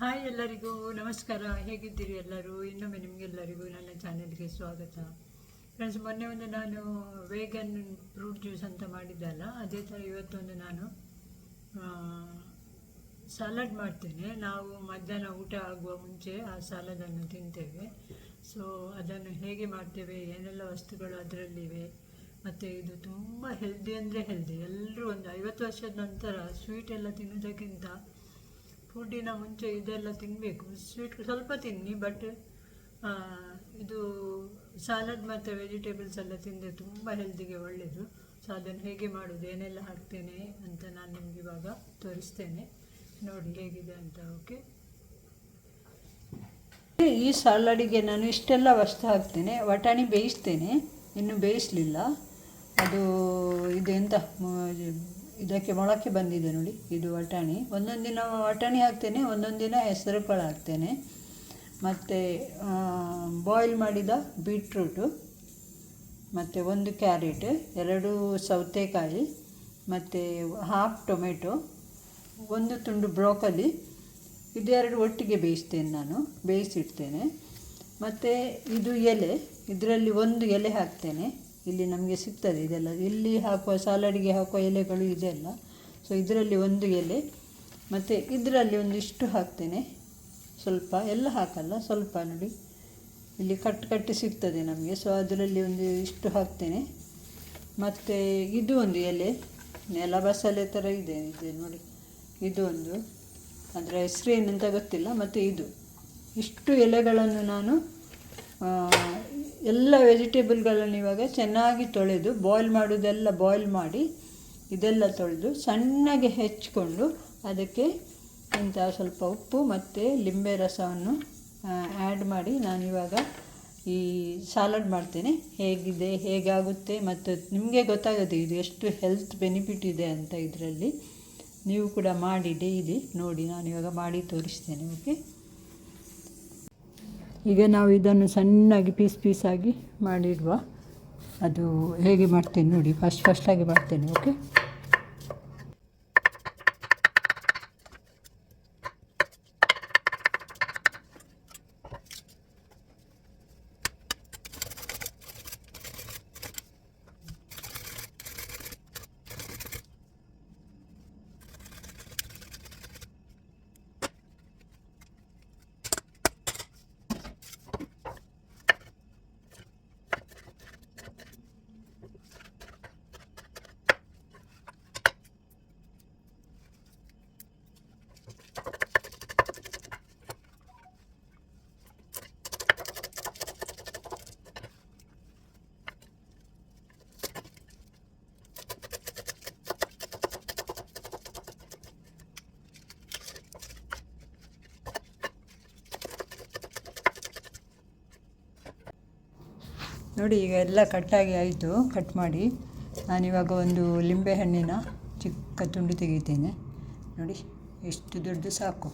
Hi ಎಲ್ಲರಿಗೂ, ನಮಸ್ಕಾರ. ಹೇಗಿದ್ದೀರಿ ಎಲ್ಲರೂ? ಇನ್ನೊಮ್ಮೆ ನಿಮಗೆಲ್ಲರಿಗೂ ನನ್ನ ಚಾನೆಲ್ಗೆ ಸ್ವಾಗತ. ಫ್ರೆಂಡ್ಸ್, ಮೊನ್ನೆ ಒಂದು ನಾನು ವೇಗನ್ ಫ್ರೂಟ್ ಜ್ಯೂಸ್ ಅಂತ ಮಾಡಿದ್ದಲ್ಲ ಅದೇ ಥರ ಇವತ್ತೊಂದು ನಾನು ಸಲಾಡ್ ಮಾಡ್ತೇನೆ. ನಾವು ಮಧ್ಯಾಹ್ನ ಊಟ ಆಗುವ ಮುಂಚೆ ಆ ಸಾಲಡನ್ನು ತಿಂತೇವೆ. ಸೊ ಅದನ್ನು ಹೇಗೆ ಮಾಡ್ತೇವೆ? ಏನೆಲ್ಲ ವಸ್ತುಗಳು ಅದರಲ್ಲಿವೆ? ಮತ್ತು ಇದು ತುಂಬ ಹೆಲ್ದಿ ಅಂದರೆ ಹೆಲ್ದಿ ಎಲ್ಲರೂ ಒಂದು ಐವತ್ತು ವರ್ಷದ ನಂತರ ಸ್ವೀಟ್ ಎಲ್ಲ ತಿನ್ನೋದಕ್ಕಿಂತ ಫುಡ್ಡಿನ ಮುಂಚೆ ಇದೆಲ್ಲ ತಿನ್ನಬೇಕು ಸ್ವೀಟ್ ಸ್ವಲ್ಪ ತಿನ್ನಿ ಬಟ್ ಇದು ಸಾಲಡ್ ಮತ್ತು ವೆಜಿಟೇಬಲ್ಸ್ ಎಲ್ಲ ತಿಂದರೆ ತುಂಬ ಹೆಲ್ದಿಗೆ ಒಳ್ಳೆಯದು ಸೊ ಅದನ್ನು ಹೇಗೆ ಮಾಡೋದು, ಏನೆಲ್ಲ ಹಾಕ್ತೇನೆ ಅಂತ ನಾನು ನಿಮ್ಗೆ ಇವಾಗ ತೋರಿಸ್ತೇನೆ. ನೋಡಿ ಹೇಗಿದೆ ಅಂತ ಓಕೆ ಈ ಸಾಲಡಿಗೆ ನಾನು ಇಷ್ಟೆಲ್ಲ ವಸ್ತು ಹಾಕ್ತೇನೆ. ವಟಾಣಿ ಬೇಯಿಸ್ತೇನೆ. ಇನ್ನು ಬೇಯಿಸಲಿಲ್ಲ. ಅದು ಇದೆಂತ ಇದಕ್ಕೆ ಮೊಳಕೆ ಬಂದಿದೆ ನೋಡಿ, ಇದು ವಟಾಣಿ ಒಂದೊಂದು ದಿನ ವಟಾಣಿ ಹಾಕ್ತೇನೆ, ಒಂದೊಂದು ದಿನ ಹೆಸರು ಕಾಳು ಹಾಕ್ತೇನೆ. ಮತ್ತು ಬಾಯ್ಲ್ ಮಾಡಿದ ಬೀಟ್ರೂಟು ಮತ್ತು ಒಂದು ಕ್ಯಾರೆಟ್ ಎರಡು ಸೌತೆಕಾಯಿ, ಮತ್ತು ಹಾಫ್ ಟೊಮೆಟೊ ಒಂದು ತುಂಡು ಬ್ರೋಕಲಿ ಇದೆರಡು ಒಟ್ಟಿಗೆ ಬೇಯಿಸ್ತೇನೆ ನಾನು, ಬೇಯಿಸಿಡ್ತೇನೆ. ಮತ್ತು ಇದು ಎಲೆ, ಇದರಲ್ಲಿ ಒಂದು ಎಲೆ ಹಾಕ್ತೇನೆ. ಇಲ್ಲಿ ನಮಗೆ ಸಿಗ್ತದೆ ಇದೆಲ್ಲ. ಇಲ್ಲಿ ಹಾಕುವ, ಸಾಲಡಿಗೆ ಹಾಕುವ ಎಲೆಗಳು ಇದೆಲ್ಲ. ಸೊ ಇದರಲ್ಲಿ ಒಂದು ಎಲೆ. ಮತ್ತು ಇದರಲ್ಲಿ ಒಂದಿಷ್ಟು ಹಾಕ್ತೇನೆ. ಸ್ವಲ್ಪ, ಎಲ್ಲ ಹಾಕಲ್ಲ, ಸ್ವಲ್ಪ ನೋಡಿ. ಇಲ್ಲಿ ಕಟ್, ಕಟ್ಟಿ ಸಿಗ್ತದೆ ನಮಗೆ. ಸೊ ಅದರಲ್ಲಿ ಒಂದು ಇಷ್ಟು ಹಾಕ್ತೇನೆ. ಮತ್ತು ಇದು ಒಂದು ಎಲೆ. ನೆಲ ಬಸಳೆ ಥರ ಇದೆ. ಇದೆ ನೋಡಿ. ಇದು ಒಂದು. ಅದರ ಹೆಸರು ಏನಂತ ಗೊತ್ತಿಲ್ಲ. ಮತ್ತು ಇದು. ಇಷ್ಟು ಎಲೆಗಳನ್ನು ನಾನು ಎಲ್ಲ ವೆಜಿಟೇಬಲ್ಗಳನ್ನು ಇವಾಗ ಚೆನ್ನಾಗಿ ತೊಳೆದು ಬಾಯ್ಲ್ ಮಾಡೋದೆಲ್ಲ ಬಾಯ್ಲ್ ಮಾಡಿ ಇದೆಲ್ಲ ತೊಳೆದು ಸಣ್ಣಗೆ ಹೆಚ್ಚಿಕೊಂಡು ಅದಕ್ಕೆ ಇಂಥ ಸ್ವಲ್ಪ ಉಪ್ಪು ಮತ್ತು ಲಿಂಬೆ ರಸವನ್ನು ಆ್ಯಡ್ ಮಾಡಿ ನಾನಿವಾಗ ಈ ಸಾಲಡ್ ಮಾಡ್ತೇನೆ. ಹೇಗಿದೆ, ಹೇಗಾಗುತ್ತೆ ಮತ್ತು ನಿಮಗೆ ಗೊತ್ತಾಗುತ್ತೆ ಇದು ಎಷ್ಟು ಹೆಲ್ತ್ ಬೆನಿಫಿಟ್ ಇದೆ ಅಂತ ಇದರಲ್ಲಿ. ನೀವು ಕೂಡ ಮಾಡಿ ಡೈಲಿ ನೋಡಿ. ನಾನು ಇವಾಗ ಮಾಡಿ ತೋರಿಸ್ತೇನೆ ಓಕೆ ಈಗ ನಾವು ಇದನ್ನು ಸಣ್ಣಾಗಿ ಪೀಸ್ ಪೀಸಾಗಿ ಮಾಡಿಡುವ. ಅದು ಹೇಗೆ ಮಾಡ್ತೇನೆ ನೋಡಿ, ಫಸ್ಟ್ ಫಸ್ಟಾಗಿ ಮಾಡ್ತೇನೆ ಓಕೆ ನೋಡಿ, ಈಗ ಎಲ್ಲ ಕಟ್ಟಾಗಿ ಆಯಿತು. ಕಟ್ ಮಾಡಿ ನಾನಿವಾಗ ಒಂದು ಲಿಂಬೆಹಣ್ಣಿನ ಚಿಕ್ಕ ತುಂಡು ತೆಗಿತೇನೆ ನೋಡಿ, ಎಷ್ಟು ದೊಡ್ಡದು ಸಾಕು.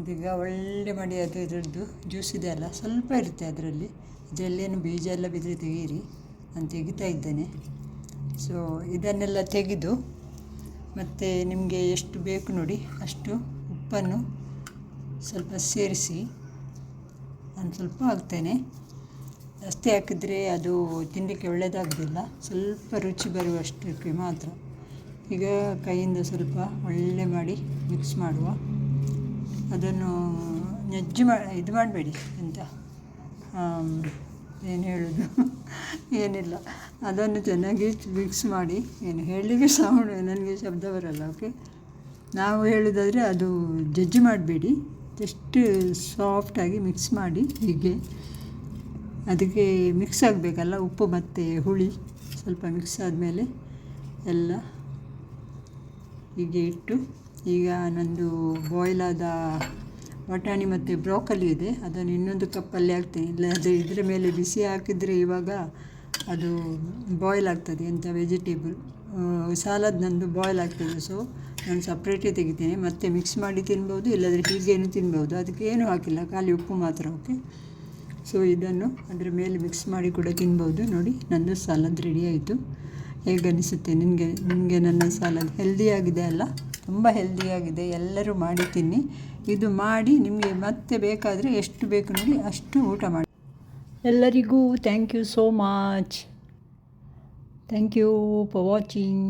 ಇದೀಗ ಒಳ್ಳೆ ಮಾಡಿ ಅದು, ಇದ್ರದ್ದು ಜ್ಯೂಸ್ ಇದೆ ಅಲ್ಲ, ಸ್ವಲ್ಪ ಇರುತ್ತೆ ಅದರಲ್ಲಿ. ಇದರಲ್ಲೇನು ಬೀಜ ಎಲ್ಲ ಬಿದ್ದರೆ ತೆಗೀರಿ ನಾನು ತೆಗಿತಾ ಇದ್ದೇನೆ. ಸೊ ಇದನ್ನೆಲ್ಲ ತೆಗೆದು ಮತ್ತು ನಿಮಗೆ ಎಷ್ಟು ಬೇಕು ನೋಡಿ, ಅಷ್ಟು ಉಪ್ಪನ್ನು ಸ್ವಲ್ಪ ಸೇರಿಸಿ ನಾನು ಸ್ವಲ್ಪ ಹಾಕ್ತೇನೆ. ಜಾಸ್ತಿ ಹಾಕಿದರೆ ಅದು ತಿನ್ನಲಿಕ್ಕೆ ಒಳ್ಳೆಯದಾಗೋದಿಲ್ಲ ಸ್ವಲ್ಪ ರುಚಿ ಬರುವಷ್ಟಕ್ಕೆ ಮಾತ್ರ. ಈಗ ಕೈಯಿಂದ ಸ್ವಲ್ಪ ಒಳ್ಳೆ ಮಾಡಿ ಮಿಕ್ಸ್ ಮಾಡುವ. ಅದನ್ನು ನೆಜ್ಜು ಮಾ, ಇದು ಮಾಡಬೇಡಿ ಅಂತ ಏನು ಹೇಳೋದು? ಏನಿಲ್ಲ. ಅದನ್ನು ಚೆನ್ನಾಗಿ ಮಿಕ್ಸ್ ಮಾಡಿ, ಏನು ಹೇಳಲಿಕ್ಕೆ ಸೌಂಡ್ ನನಗೆ ಶಬ್ದ ಬರಲ್ಲ ಓಕೆ ನಾವು ಹೇಳೋದಾದರೆ ಅದು ಜಜ್ಜು ಮಾಡಬೇಡಿ. ಜಸ್ಟ್ ಸಾಫ್ಟಾಗಿ ಮಿಕ್ಸ್ ಮಾಡಿ ಹೀಗೆ. ಅದಕ್ಕೆ ಮಿಕ್ಸ್ ಆಗಬೇಕಲ್ಲ, ಉಪ್ಪು ಮತ್ತು ಹುಳಿ ಸ್ವಲ್ಪ ಮಿಕ್ಸ್ ಆದಮೇಲೆ ಎಲ್ಲ ಹೀಗೆ ಇಟ್ಟು, ಈಗ ನಂದು ಬಾಯ್ಲ್ ಆದ ಬಟಾಣಿ ಮತ್ತು ಬ್ರೋಕಲಿ ಇದೆ, ಅದನ್ನು ಇನ್ನೊಂದು ಕಪ್ಪಲ್ಲಿ ಹಾಕ್ತೇನೆ. ಇಲ್ಲ, ಅದು ಇದರ ಮೇಲೆ ಬಿಸಿ ಹಾಕಿದರೆ ಇವಾಗ ಅದು ಬಾಯ್ಲ್ ಆಗ್ತದೆ ಎಂಥ ವೆಜಿಟೇಬಲ್ ಸಾಲದ್ ನಂದು ಬಾಯ್ಲ್ ಆಗ್ತದೆ ಸೊ ನಾನು ಸಪ್ರೇಟೇ ತೆಗಿತೇನೆ. ಮತ್ತೆ ಮಿಕ್ಸ್ ಮಾಡಿ ತಿನ್ಬೋದು, ಇಲ್ಲದ್ರೆ ಹೀಗೇನು ತಿನ್ಬೋದು. ಅದಕ್ಕೆ ಏನು ಹಾಕಿಲ್ಲ, ಖಾಲಿ ಉಪ್ಪು ಮಾತ್ರ ಓಕೆ ಸೊ ಇದನ್ನು ಅದರ ಮೇಲೆ ಮಿಕ್ಸ್ ಮಾಡಿ ಕೂಡ ತಿನ್ಬೋದು. ನೋಡಿ, ನಂದು ಸಾಲದ್ ರೆಡಿ ಆಯಿತು. ಹೇಗೆ ಅನಿಸುತ್ತೆ? ನಿನಗೆ ನಿನಗೆ ನನ್ನ ಸಲಾದ್ ಹೆಲ್ದಿಯಾಗಿದೆ ಅಲ್ಲ? ತುಂಬ ಹೆಲ್ದಿಯಾಗಿದೆ ಎಲ್ಲರೂ ಮಾಡಿ ತಿನ್ನಿ. ಇದು ಮಾಡಿ ನಿಮಗೆ ಮತ್ತೆ ಬೇಕಾದರೆ ಎಷ್ಟು ಬೇಕು ನೋಡಿ ಅಷ್ಟು ಊಟ ಮಾಡಿ. ಎಲ್ಲರಿಗೂ thank you so much thank you for watching